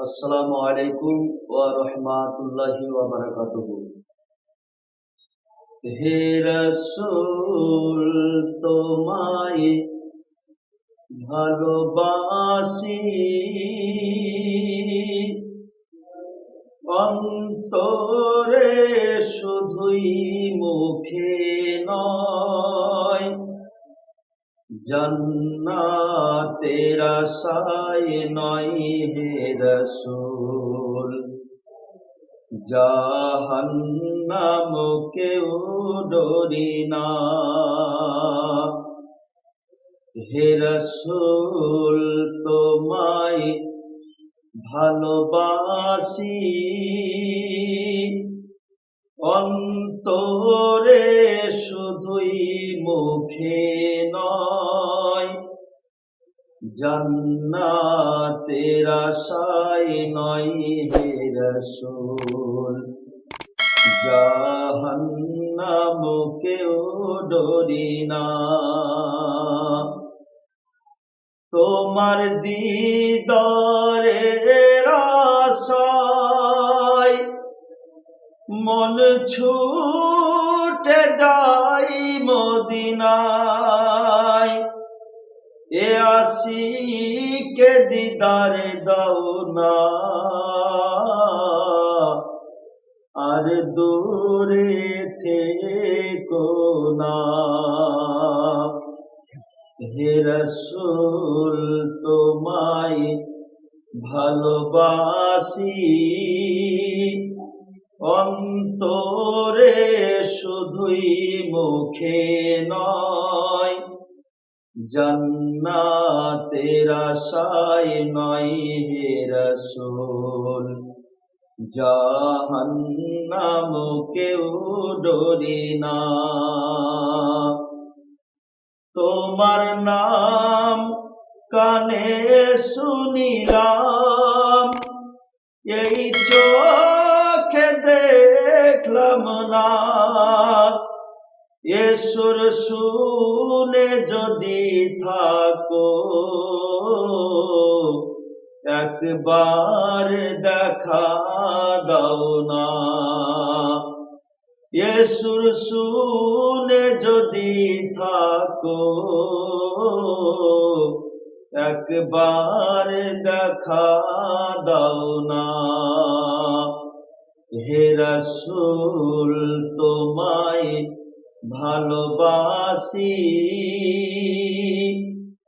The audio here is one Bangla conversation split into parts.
আসসালামু আলাইকুম ওয়া রাহমাতুল্লাহি ওয়া বারাকাতুহু। হে রাসূল তোমায় ভালোবাসি। অন্তরে শুধুই মুখে নয় জান্নাতের আশায় নয় হে রসুল। জাহান্নাম কেউ ডরি না। হে রসুল, তোমায় ভালোবাসি। অন্তরে শুধুই মুখে নয় জান্নাতের আশায় নয় হে রসুল। জাহান্নাম কেউ ডরি না। তোমার দিদরের আশায় মন ছুটে যাই মদিনায়। এ আশিকে দিদার দাও না। আর দূরে থেকো না। হে রসুল, তোমায় ভালোবাসি। অন্তরে শুধুই মুখে নয় জান্নাতের আশায় নয় হে রসুল। জাহান্নাম কেউ ডরি না। তোমার নাম কানে শুনিলাম, এই চোখে দেখলাম না। এসুর শুনে যদি থাকো, একবার দেখা দাও না। এসুর শুনে যদি থাকো, একবার দেখা দাও না। হে রসুল তোমায় ভালোবাসি।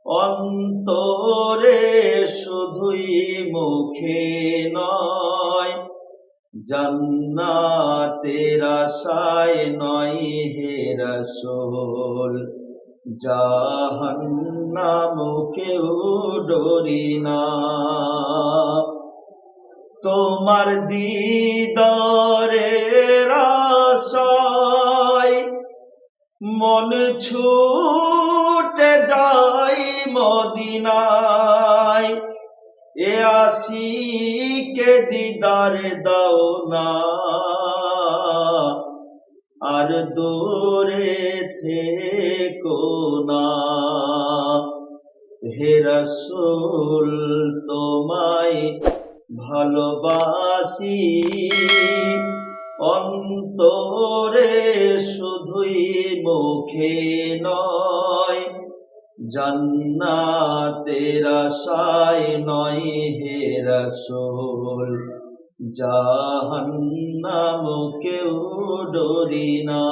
অন্তরে শুধুই মুখে নয়, জান্নাতের আশায় নয় হে রসুল। জাহান্নাম কেউ ডরি না। তোমার দিদরের আশায় মন ছুটে যাই মদিনায়। এ আশিকে দিদার দাও না। আর দূরে থেকো না। হে রসুল, তোমায় ভালোবাসি। অন্তরে শুধুই মুখে নয় জান্নাতের সাই নয় হে রসুল জাহান্নাম কেউ ডরি না।